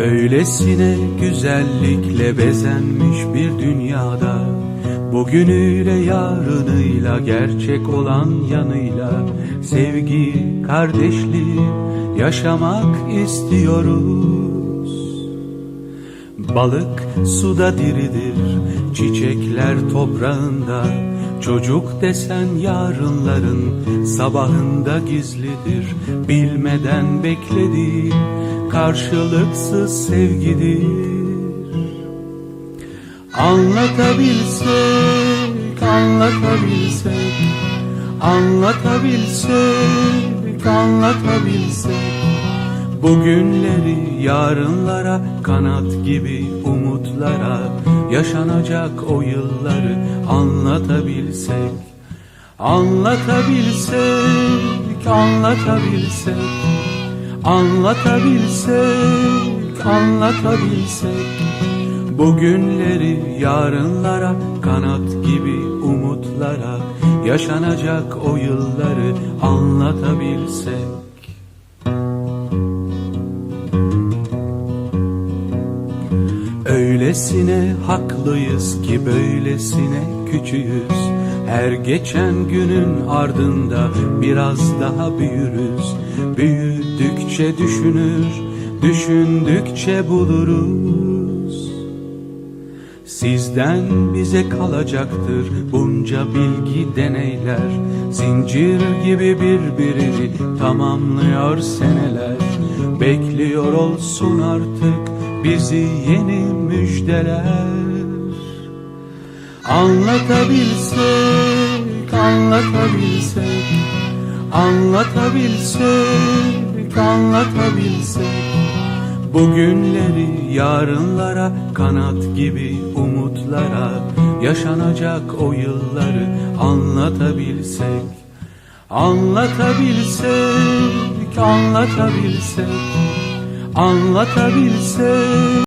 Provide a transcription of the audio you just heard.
Öylesine güzellikle bezenmiş bir dünyada Bugünüyle yarınıyla gerçek olan yanıyla Sevgi, kardeşliği yaşamak istiyoruz. Balık suda diridir, çiçekler toprağında Çocuk desen yarınların sabahında gizlidir Bilmeden beklediği karşılıksız sevgidir. Anlatabilsek, anlatabilsek Anlatabilsek, anlatabilsek Bugünleri yarınlara kanat gibi umutlara Yaşanacak o yılları anlatabilsek. Anlatabilsek, anlatabilsek. Anlatabilsek, anlatabilsek. Bugünleri yarınlara kanat gibi umutlara Yaşanacak o yılları anlatabilsek Öylesine haklıyız ki böylesine küçüğüz. Her geçen günün ardında biraz daha büyürüz. Büyüdükçe düşünür, düşündükçe buluruz. Sizden bize kalacaktır bunca bilgi deneyler. Zincir gibi birbirini tamamlıyor seneler. Bekliyor olsun artık bizi yeni müjdeler. Anlatabilsek, anlatabilsek Anlatabilsek, anlatabilsek. Bugünleri yarınlara kanat gibi umutlara Yaşanacak o yılları anlatabilsek. Anlatabilsek, anlatabilsek Anlatabilsek